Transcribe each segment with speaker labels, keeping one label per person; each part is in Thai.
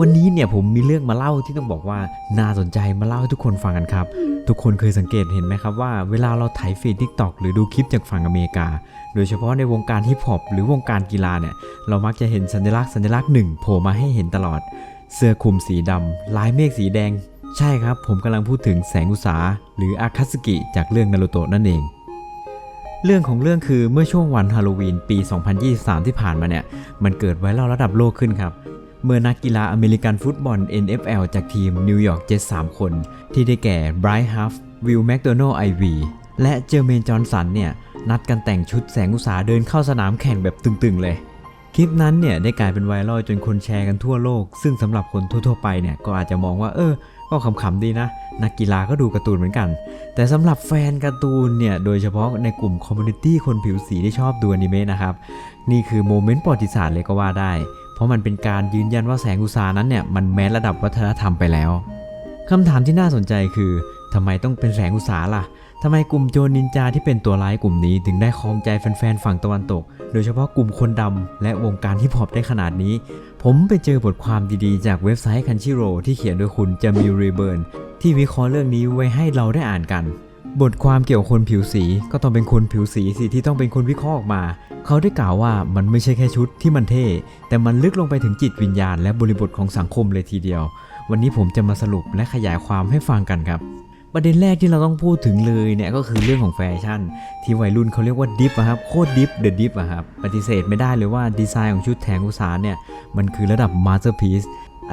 Speaker 1: วันนี้เนี่ยผมมีเรื่องมาเล่าที่ต้องบอกว่าน่าสนใจมาเล่าให้ทุกคนฟังกันครับ ทุกคนเคยสังเกตเห็นไหมครับว่าเวลาเราถ่ายฟีดทิกตอกหรือดูคลิปจากฝั่งอเมริกา โดยเฉพาะในวงการฮิปฮอปหรือวงการกีฬาเนี่ยเรามักจะเห็นสัญลักษณ์สัญลักษณ์หนึ่งโผล่มาให้เห็นตลอด เสื้อคลุมสีดำลายเมฆสีแดง ใช่ครับ ผมกำลังพูดถึงแสงอุตสาหรืออาคาสึกิจากเรื่องนารูโตะนั่นเองเรื่องของเรื่องคือเมื่อช่วงวันฮาโลวีนปี 2023 ที่ผ่านมาเนี่ย มันเกิดไวรัลระดับโลกขึ้นครับ เมื่อนักกีฬาอเมริกันฟุตบอล NFL จากทีมนิวยอร์กเจ็ต3คน ที่ได้แก่ไบรท์ฮัฟวิลแมคโดนัลไอวีและเจอร์เมนจอห์นสันเนี่ย นัดกันแต่งชุดแสงอุตสาเดินเข้าสนามแข่งแบบตึงๆเลย คลิปนั้นเนี่ย ได้กลายเป็นไวรัลจนคนแชร์กันทั่วโลก ซึ่งสำหรับคนทั่วๆไปเนี่ย ก็อาจจะมองว่าเออ ก็ขำๆดีนะ นักกีฬาก็ดูการ์ตูนเหมือนกัน แต่สำหรับแฟนการ์ตูนเนี่ย โดยเฉพาะในกลุ่มคอมมูนิตี้คนผิวสีที่ชอบดูอนิเมะนะครับ นี่คือโมเมนต์ประวัติศาสตร์เลยก็ว่าได้ เพราะมันเป็นการยืนยันว่าแสงอุตสานั้นเนี่ยมันแม้ระดับวัฒนธรรมไปแล้วคำถามที่น่าสนใจคือทำไมต้องเป็นแสงอุตสาล่ะทำไมกลุ่มโจรนินจาที่เป็นตัวร้ายกลุ่มนี้ถึงได้ครองใจแฟนๆฝั่งตะวันตก โดยเฉพาะกลุ่มคนดำและวงการฮิปฮอปได้ขนาดนี้ ผมไปเจอบทความดีๆ จากเว็บไซต์คันชิโร่ที่เขียนโดยคุณจามิลรีเบิร์นที่วิเคราะห์เรื่องนี้ไว้ให้เราได้อ่านกัน บทความเกี่ยวกับคนผิวสีก็ต้องเป็นคนผิวสีสิที่ต้องเป็นคนวิเคราะห์ออกมา เขาได้กล่าวว่ามันไม่ใช่แค่ชุดที่มันเท่ แต่มันลึกลงไปถึงจิตวิญญาณและบริบทของสังคมเลยทีเดียว วันนี้ผมจะมาสรุปและขยายความให้ฟังกันครับ ประเด็นแรกที่เราต้องพูดถึงเลยเนี่ยก็คือเรื่องของแฟชั่น ที่วัยรุ่นเขาเรียกว่าดิฟอะครับโคตรดิฟเดอะดิฟอะครับปฏิเสธไม่ได้เลยว่าดีไซน์ของชุดแทงอุสาหเนี่ยมันคือระดับมาสเตอร์พีซ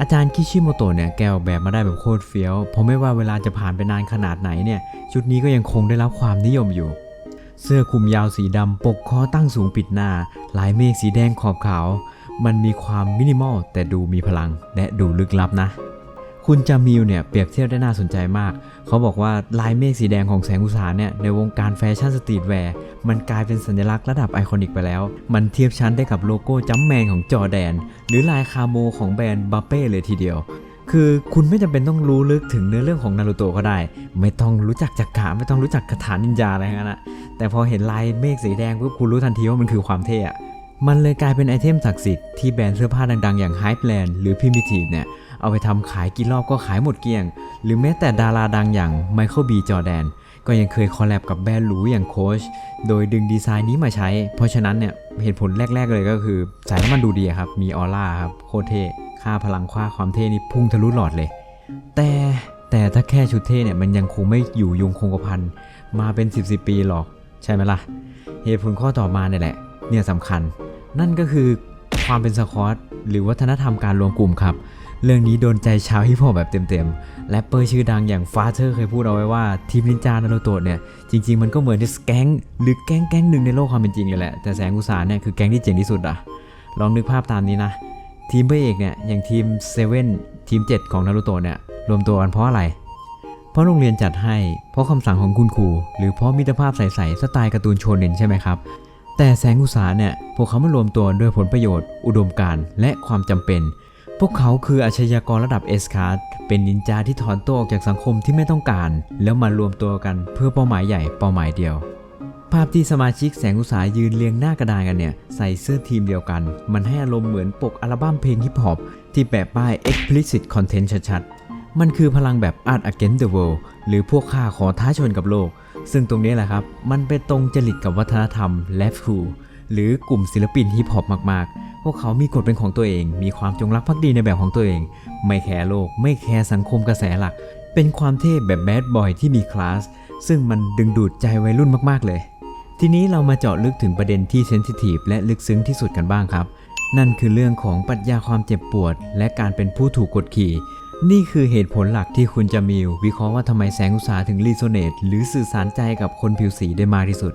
Speaker 1: อาจารย์คิชิโมโตะเนี่ยแกออกแบบมาได้แบบโคตรเฟี้ยวเพราะไม่ว่าเวลาจะผ่านไปนานขนาดไหนเนี่ยชุดนี้ก็ยังคงได้รับความนิยมอยู่ เสื้อคลุมยาวสีดำปกคอตั้งสูงปิดหน้า ลายเมฆสีแดงขอบขาว มันมีความมินิมอลแต่ดูมีพลังและดูลึกลับนะ คุณจามิลเนี่ยเปรียบเทียบได้น่าสนใจมาก เขาบอกว่าลายเมฆสีแดงของแสงอุตสาหเนี่ยในวงการแฟชั่นสตรีทแวร์มันกลายเป็นสัญลักษณ์ระดับไอคอนิกไปแล้ว มันเทียบชั้นได้กับโลโก้จัมแมนของจอแดน หรือลายคาโมของแบรนด์บัเป้เลยทีเดียว คือคุณไม่จำเป็นต้องรู้ลึกถึงเนื้อเรื่องของนารูโตะก็ได้ ไม่ต้องรู้จักจักระไม่ต้องรู้จักคาถานินจาอะไรงนั้นนะแต่พอเห็นลายเมฆสีแดงปุ๊บคุณรู้ทันทีว่ามันคือความเท่อะมันเลยกลายเป็นไอเทมศักดิ์สิทธิ์ที่แบรนด์เสื้อผ้าดังๆ อย่าง Hypeland หรือ Primitive เนี่ย เอาไปทำขายกี่รอบก็ขายหมดเกลี้ยง หรือแม้แต่ดาราดังอย่างไมเคิลบีจอแดนก็ยังเคยคอลแลบกับแบรนด์หรูอย่างโคชโดยดึงดีไซน์นี้มาใช้ เพราะฉะนั้นเนี่ยเหตุผลแรก ๆ เลยก็คือใส่แล้วมันดูดีครับ มีออร่าครับโคเท่ค่าพลังค่าความเท่นี่พุ่งทะลุหลอดเลย แต่แต่ถ้าแค่ชุดเท่เนี่ยมันยังคงไม่อยู่ยงคงกระพันมาเป็น 10บสปีหรอก ใช่ไหมล่ะ เหตุผลข้อต่อมาเนี่ยแหละ เนี่ยสำคัญ นั่นก็คือความเป็นสคอตหรือวัฒนธรรมการรวมกลุ่มครับ เรื่องนี้โดนใจชาวฮิปฮอปแบบเต็มๆแรปเปอร์ชื่อดังอย่างฟาเธอร์เคยพูดเอาไว้ว่าทีมนินจานารูโตะเนี่ย จริง ๆ มันก็เหมือนที่แก๊งหรือแก๊งแก๊งหนึ่งในโลกความเป็นจริงเลยแหละ แต่แสงอุตสาเนี่ยคือแก๊งที่เจ๋งที่สุดอะลองนึกภาพตามนี้นะ ทีมพระเอกเนี่ยอย่างทีมเซเว่นทีม 7 ของนารูโตะเนี่ยรวมตัวกันเพราะอะไร เพราะโรงเรียนจัดให้ เพราะคำสั่งของคุณครู หรือเพราะมิตรภาพใสๆสไตล์การ์ตูนโชเน็นใช่ไหมครับแต่แสงอุตสาเนี่ยพวกเขามารวมตัวด้วยผลประโยชน์ อุดมการณ์และความจำเป็น พวกเขาคืออาชญากรระดับเอสคาร์ดเป็นนินจาที่ถอนตัวออกจากสังคมที่ไม่ต้องการ แล้วมารวมตัวกันเพื่อเป้าหมายใหญ่เป้าหมายเดียว ภาพที่สมาชิกแสงอุตสาหยืนเรียงหน้ากระดานกันเนี่ย ใส่เสื้อทีมเดียวกัน มันให้อารมณ์เหมือนปกอัลบั้มเพลงฮิปฮอปที่แปะป้าย explicit content ชัดๆ มันคือพลังแบบ art against the world หรือพวกข้าขอท้าชนกับโลก ซึ่งตรงนี้แหละครับ มันไปตรงจริตกับวัฒนธรรมแลฟคู หรือกลุ่มศิลปินฮิปฮอปมากๆ พวกเขามีกฎเป็นของตัวเอง มีความจงรักภักดีในแบบของตัวเอง ไม่แคร์โลก ไม่แคร์สังคมกระแสหลัก เป็นความเท่แบบแบดบอยที่มีคลาส ซึ่งมันดึงดูดใจวัยรุ่นมากๆเลย ทีนี้เรามาเจาะลึกถึงประเด็นที่เซนซิทีฟและลึกซึ้งที่สุดกันบ้างครับ นั่นคือเรื่องของปรัชญาความเจ็บปวด และการเป็นผู้ถูกกดขี่นี่คือเหตุผลหลักที่คุณจะมิววิเคราะห์ว่าทำไมแสงอุตสาหถึงรีโซเนตหรือสื่อสารใจกับคนผิวสีได้มากที่สุด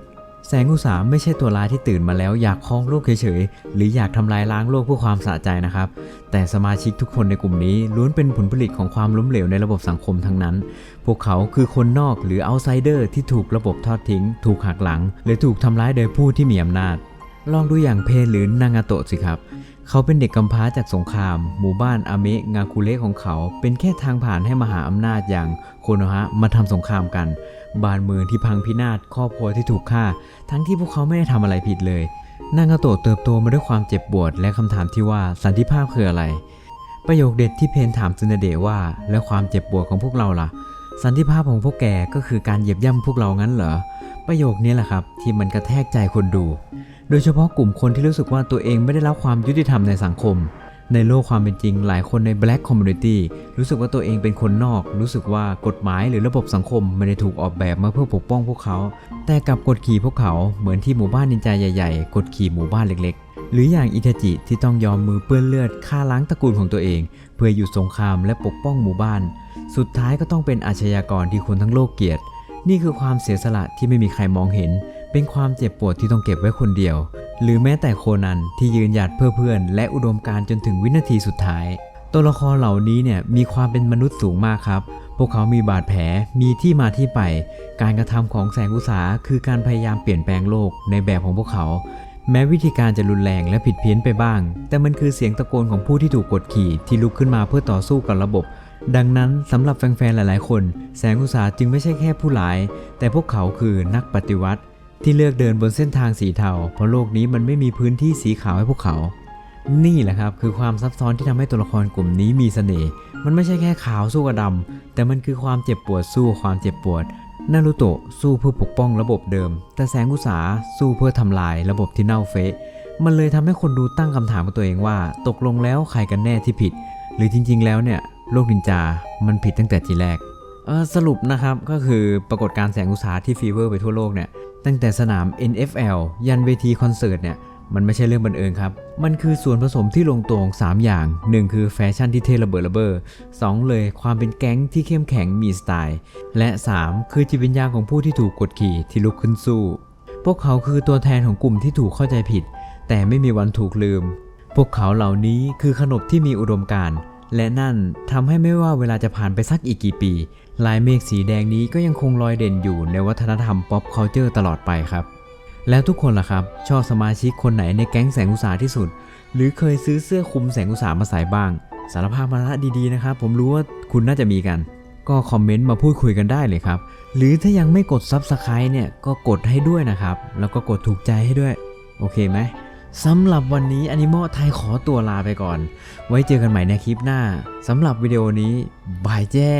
Speaker 1: แสงอุตสาหไม่ใช่ตัวร้ายที่ตื่นมาแล้วอยากครองโลกเฉยๆ หรืออยากทำลายล้างโลกเพื่อความสะใจนะครับ แต่สมาชิกทุกคนในกลุ่มนี้ล้วนเป็นผลผลิตของความล้มเหลวในระบบสังคมทั้งนั้น พวกเขาคือคนนอกหรือเอาไซเดอร์ที่ถูกระบบทอดทิ้ง ถูกหักหลัง หรือถูกทำร้ายโดยผู้ที่มีอำนาจ ลองดูอย่างเพหรือนางาโตะสิครับ เขาเป็นเด็กกำพร้าจากสงคราม หมู่บ้านอาเมะงาคุเระของเขา เป็นแค่ทางผ่านให้มหาอำนาจอย่างโคโนฮะมาทำสงครามกัน บานเมืองที่พังพินาศครอบครัวที่ถูกฆ่า ทั้งที่พวกเขาไม่ได้ทำอะไรผิดเลยนางาโตะเติบโตมาด้วยความเจ็บปวด และคำถามที่ว่าสันติภาพคืออะไร ประโยคเด็ดที่เพนถามซึนาเดะว่า แล้วความเจ็บปวดของพวกเราล่ะ สันติภาพของพวกแกก็คือการเหยียบย่ำพวกเรางั้นเหรอประโยคนี้แหละครับ ที่มันกระแทกใจคนดู โดยเฉพาะกลุ่มคนที่รู้สึกว่าตัวเองไม่ได้รับความยุติธรรมในสังคม ในโลกความเป็นจริง หลายคนใน Black Community รู้สึกว่าตัวเองเป็นคนนอก รู้สึกว่ากฎหมายหรือระบบสังคมไม่ได้ถูกออกแบบมาเพื่อปกป้องพวกเขา แต่กลับกดขี่พวกเขาเหมือนที่หมู่บ้านนินจาใหญ่ๆ กดขี่หมู่บ้านเล็กๆ หรืออย่างอิทาจิที่ต้องยอมมือเปื้อนเลือดฆ่าล้างตระกูลของตัวเอง เพื่อหยุดสงครามและปกป้องหมู่บ้าน สุดท้ายก็ต้องเป็นอาชญากรที่คนทั้งโลกเกลียดนี่คือความเสียสละที่ไม่มีใครมองเห็น เป็นความเจ็บปวดที่ต้องเก็บไว้คนเดียว หรือแม้แต่โคนันที่ยืนหยัดเพื่อเพื่อนและอุดมการจนถึงวินาทีสุดท้าย ตัวละครเหล่านี้เนี่ยมีความเป็นมนุษย์สูงมากครับ พวกเขามีบาดแผลมีที่มาที่ไป การกระทำของแสงอุตสาคือการพยายามเปลี่ยนแปลงโลกในแบบของพวกเขา แม้วิธีการจะรุนแรงและผิดเพี้ยนไปบ้าง แต่มันคือเสียงตะโกนของผู้ที่ถูกกดขี่ที่ลุกขึ้นมาเพื่อต่อสู้กับระบบดังนั้นสำหรับแฟนๆ หลายๆ คน แสงอุตสาจึงไม่ใช่แค่ผู้ร้าย แต่พวกเขาคือนักปฏิวัติ ที่เลือกเดินบนเส้นทางสีเทาเพราะโลกนี้มันไม่มีพื้นที่สีขาวให้พวกเขา นี่แหละครับคือความซับซ้อนที่ทำให้ตัวละครกลุ่มนี้มีเสน่ห์มันไม่ใช่แค่ขาวสู้กับดำแต่มันคือความเจ็บปวดสู้ความเจ็บปวดนารูโตะสู้เพื่อปกป้องระบบเดิม แต่แสงอุสาสู้เพื่อทำลายระบบที่เน่าเฟะ มันเลยทำให้คนดูตั้งคำถามกับตัวเองว่า ตกลงแล้วใครกันแน่ที่ผิด หรือจริง ๆ แล้วเนี่ย โลกนินจา มันผิดตั้งแต่ทีแรก สรุปนะครับก็คือปรากฏการแสงอุตสาที่ฟีเวอร์ไปทั่วโลกเนี่ย ตั้งแต่สนาม NFL ยันเวทีคอนเสิร์ตเนี่ยมันไม่ใช่เรื่องบังเอิญครับ มันคือส่วนผสมที่ลงตัวของ3อย่าง 1 คือแฟชั่นที่เทระเบิดระเบ้อ2เลยความเป็นแก๊งที่เข้มแข็งมีสไตล์ และ 3 คือจิตวิญญาณของผู้ที่ถูกกดขี่ที่ลุกขึ้นสู้ พวกเขาคือตัวแทนของกลุ่มที่ถูกเข้าใจผิด แต่ไม่มีวันถูกลืม พวกเขาเหล่านี้คือขนบที่มีอุดมการณ์และนั่นทำให้ไม่ว่าเวลาจะผ่านไปสักอีกกี่ปี ลายเมฆสีแดงนี้ก็ยังคงลอยเด่นอยู่ในวัฒนธรรม pop culture ตลอดไปครับ แล้วทุกคนล่ะครับ ชอบสมาชิกคนไหนในแก๊งแสงอุตสาที่สุด หรือเคยซื้อเสื้อคลุมแสงอุตสามาใส่บ้าง สารภาพมาละดีๆนะครับ ผมรู้ว่าคุณน่าจะมีกัน ก็คอมเมนต์มาพูดคุยกันได้เลยครับ หรือถ้ายังไม่กด Subscribe เนี่ยก็กดให้ด้วยนะครับ แล้วก็กดถูกใจให้ด้วย โอเคไหมสำหรับวันนี้อนิมอไทยขอตัวลาไปก่อน ไว้เจอกันใหม่ในคลิปหน้าสำหรับวิดีโอนี้บายแจ้